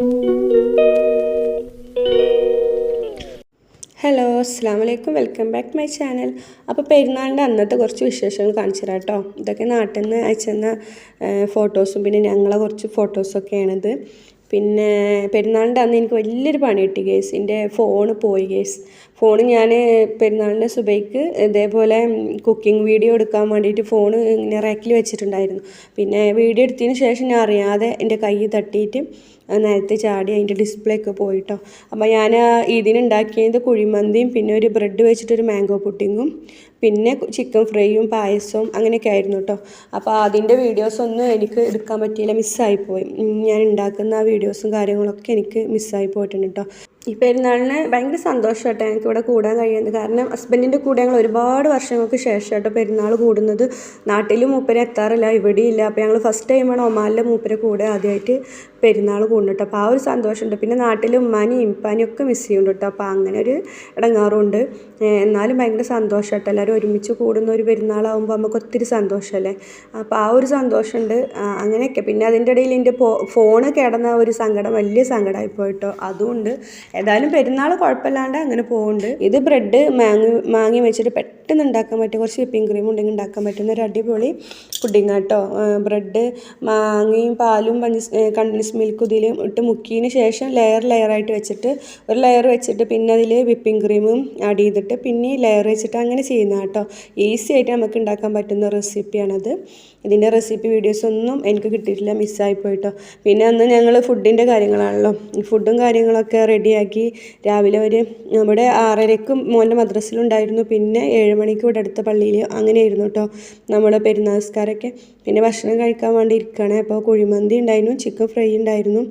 Hello അസ്സാം വലൈക്കും welcome back my channel അപ്പോൾ പെരുന്നാളിന്റെ അന്നത്തെ കുറച്ച് വിശേഷങ്ങൾ കാണിച്ചു തരാം കേട്ടോ ഇതൊക്കെ നാട്ടിൽ നിന്ന് അയച്ചെന്ന ഫോട്ടോസും പിന്നെ ഞങ്ങളെ കുറച്ച് ഫോട്ടോസൊക്കെയാണിത് പിന്നെ പെരുന്നാളിന്റെ അന്ന് എനിക്ക് വലിയൊരു പണി കിട്ടി കേസ് എന്റെ ഫോണ് പോയി കേസ് ഫോൺ ഞാൻ പെരുന്നാളിന്റെ സുബൈക്ക് ഇതേപോലെ കുക്കിംഗ് വീഡിയോ എടുക്കാൻ വേണ്ടിയിട്ട് ഫോൺ ഇങ്ങനെ റാക്കിൽ വെച്ചിട്ടുണ്ടായിരുന്നു. പിന്നെ വീഡിയോ എടുത്തതിന് ശേഷം ഞാൻ അറിയാതെ എന്റെ കൈ തട്ടിയിട്ട് നിലത്ത് ചാടി അതിന്റെ ഡിസ്പ്ലേ ഒക്കെ പോയിട്ടോ. അപ്പോൾ ഞാൻ ഇതിനുണ്ടാക്കിയത് കുഴിമന്തിയും പിന്നെ ഒരു ബ്രെഡ് വെച്ചിട്ടൊരു മാംഗോ പുഡിങ്ങും പിന്നെ ചിക്കൻ ഫ്രൈയും പായസവും അങ്ങനെയൊക്കെ ആയിരുന്നു കേട്ടോ. അപ്പോൾ അതിന്റെ വീഡിയോസൊന്നും എനിക്ക് എടുക്കാൻ പറ്റിയില്ല മിസ്സായിപ്പോയി ഞാൻ ഉണ്ടാക്കുന്ന ആ വീഡിയോസും കാര്യങ്ങളൊക്കെ എനിക്ക് മിസ്സായി പോയിട്ടുണ്ട് കേട്ടോ. ഈ പെരുന്നാളിന് ഭയങ്കര സന്തോഷമായിട്ട് എനിക്ക് ഇവിടെ കൂടാൻ കഴിയുന്നത്. കാരണം ഹസ്ബൻഡിന്റെ കൂടെ ഞങ്ങൾ ഒരുപാട് വർഷങ്ങൾക്ക് ശേഷം കേട്ടോ പെരുന്നാൾ കൂടുന്നത്. നാട്ടിൽ മൂപ്പരെ എത്താറില്ല ഇവിടെയില്ല അപ്പോൾ ഞങ്ങൾ ഫസ്റ്റ് ടൈമാണ് ഒമാനിലെ മൂപ്പരെ കൂടെ ആദ്യമായിട്ട് പെരുന്നാൾ കൂടുന്നുണ്ട്. അപ്പോൾ ആ ഒരു സന്തോഷമുണ്ട്. പിന്നെ നാട്ടിൽ ഉമ്മാനെയും ഇമ്പാനെയും ഒക്കെ മിസ് ചെയ്യുന്നുണ്ട് കേട്ടോ അപ്പോൾ അങ്ങനെ ഒരു ഇടങ്ങാറുണ്ട്. എന്നാലും ഭയങ്കര സന്തോഷമായിട്ട് എല്ലാവരും ഒരുമിച്ച് കൂടുന്ന ഒരു പെരുന്നാളാകുമ്പോൾ നമുക്ക് ഒത്തിരി സന്തോഷമല്ലേ അപ്പോൾ ആ ഒരു സന്തോഷമുണ്ട്. അങ്ങനെയൊക്കെ. പിന്നെ അതിന്റെ ഇടയിൽ എന്റെ ഫോണ് കിടന്ന ഒരു സങ്കടം വലിയ സങ്കടമായി പോയിട്ടോ അതുകൊണ്ട് ഏതായാലും പെരുന്നാൾ കുഴപ്പമില്ലാണ്ട് അങ്ങനെ പോകുന്നുണ്ട് ഇത് ബ്രെഡ് മാങ്ങി മാങ്ങി വെച്ചിട്ട് പെട്ടെന്ന് ഉണ്ടാക്കാൻ പറ്റും കുറച്ച് വിപ്പിംഗ് ക്രീം ഉണ്ടെങ്കിൽ ഉണ്ടാക്കാൻ പറ്റുന്ന ഒരു അടിപൊളി പുഡിങ്ങാട്ടോ ബ്രെഡ് മാങ്ങയും പാലും പഞ്ച മിൽക്കും ഇതിലും ഇട്ട് മുക്കിയതിന് ശേഷം ലെയർ ലെയറായിട്ട് വെച്ചിട്ട് ഒരു ലെയർ വെച്ചിട്ട് പിന്നെ അതിൽ വിപ്പിംഗ് ക്രീമും ആഡ് ചെയ്തിട്ട് പിന്നെ ലെയർ വെച്ചിട്ട് അങ്ങനെ ചെയ്യുന്ന കേട്ടോ. ഈസി ആയിട്ട് നമുക്ക് ഉണ്ടാക്കാൻ പറ്റുന്ന റെസിപ്പിയാണത് ഇതിന്റെ റെസിപ്പി വീഡിയോസ് ഒന്നും എനിക്ക് കിട്ടിയിട്ടില്ല മിസ്സായി പോയിട്ടോ പിന്നെ അന്ന് ഞങ്ങൾ ഫുഡിന്റെ കാര്യങ്ങളാണല്ലോ. ഫുഡും കാര്യങ്ങളൊക്കെ റെഡിയാക്കി രാവിലെ ഒരു നമ്മുടെ ആറരയ്ക്കും മോന്റെ മദ്രസിലുണ്ടായിരുന്നു പിന്നെ ഏഴ് മണിക്ക് ഇവിടെ അടുത്ത പള്ളിയിൽ അങ്ങനെയായിരുന്നു കേട്ടോ നമ്മുടെ പെരുന്നാസ്കാരൊക്കെ പിന്നെ ഭക്ഷണം കഴിക്കാൻ വേണ്ടി ഇരിക്കുകയാണ് അപ്പോൾ കുഴിമന്തി ഉണ്ടായിരുന്നു ചിക്കൻ ഫ്രൈ ഉണ്ടായിരുന്നു.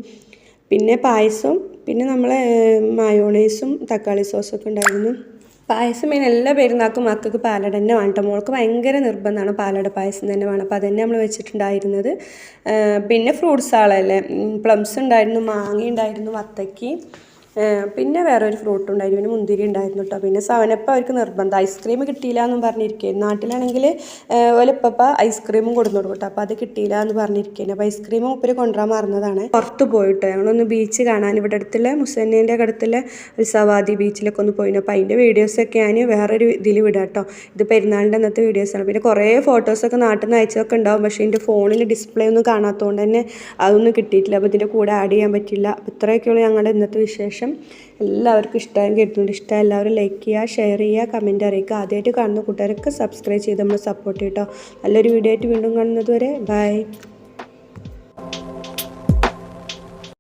പിന്നെ പായസം പിന്നെ നമ്മൾ മയോണൈസും തക്കാളി സോസൊക്കെ ഉണ്ടായിരുന്നു. പായസം പിന്നെ എല്ലാ പെരുന്നാൾക്കും മക്കൾക്ക് പാലട തന്നെ വേണം കേട്ടോ മോൾക്ക് ഭയങ്കര നിർബന്ധമാണ് പാലട പായസം തന്നെ വേണം. അപ്പോൾ അതന്നെ നമ്മൾ വെച്ചിട്ടുണ്ടായിരുന്നത്. പിന്നെ ഫ്രൂട്ട്സ് ആളല്ലേ. പ്ലംസ് ഉണ്ടായിരുന്നു മാങ്ങ ഉണ്ടായിരുന്നു വത്തക്കി പിന്നെ വേറെ ഒരു ഫ്രൂട്ട് ഉണ്ടായിരുന്നു. പിന്നെ മുന്തിരി ഉണ്ടായിരുന്നു കേട്ടോ പിന്നെ സവനപ്പ അവർക്ക് നിർബന്ധം. ഐസ്ക്രീം കിട്ടിയില്ല എന്നും പറഞ്ഞിരിക്കുകയും നാട്ടിലാണെങ്കിൽ ഒലപ്പപ്പ ഐസ്ക്രീമും കൊടുന്നു കൊടുക്കും കേട്ടോ അപ്പോൾ അത് കിട്ടിയില്ല എന്ന് പറഞ്ഞിരിക്കുകയാണ് അപ്പോൾ ഐസ്ക്രീമും ഉപ്പര് കൊണ്ടുവരാൻ മറന്നതാണ്. പുറത്ത് പോയിട്ട് ഞങ്ങളൊന്ന് ബീച്ച് കാണാൻ. ഇവിടെ അടുത്തുള്ള മുസന്നേന്റെ അടുത്തുള്ള ഒരു സവാദി ബീച്ചിലൊക്കെ ഒന്ന് പോയിരുന്നു അപ്പോൾ അതിന്റെ വീഡിയോസൊക്കെ ഞാൻ വേറൊരു ഇതിൽ വിടാം കേട്ടോ ഇത് പെരുന്നാളിന്റെ അന്നത്തെ വീഡിയോസാണ് പിന്നെ കുറേ ഫോട്ടോസൊക്കെ നാട്ടിൽ നിന്ന് അയച്ചതൊക്കെ ഉണ്ടാവും. പക്ഷേ എന്റെ ഫോണിൽ ഡിസ്പ്ലേ ഒന്നും കാണാത്തതുകൊണ്ട് തന്നെ അതൊന്നും കിട്ടിയിട്ടില്ല. അപ്പോൾ ഇതിന്റെ കൂടെ ആഡ് ചെയ്യാൻ പറ്റില്ല അപ്പോൾ ഇത്രയൊക്കെയുള്ള ഞങ്ങളുടെ ഇന്നത്തെ വിശേഷം. എല്ലാവർക്കും ഇഷ്ടമായി കേട്ടിട്ടുണ്ട്. ഇഷ്ടം എല്ലാവരും ലൈക്ക് ചെയ്യുക ഷെയർ ചെയ്യുക കമന്റ് അറിയിക്കുക. ആദ്യമായിട്ട് കാണുന്ന കൂട്ടുകാരൊക്കെ സബ്സ്ക്രൈബ് ചെയ്ത് നമ്മൾ സപ്പോർട്ട് ചെയ്യട്ടോ നല്ലൊരു വീഡിയോ ആയിട്ട് വീണ്ടും കാണുന്നത് വരെ ബൈ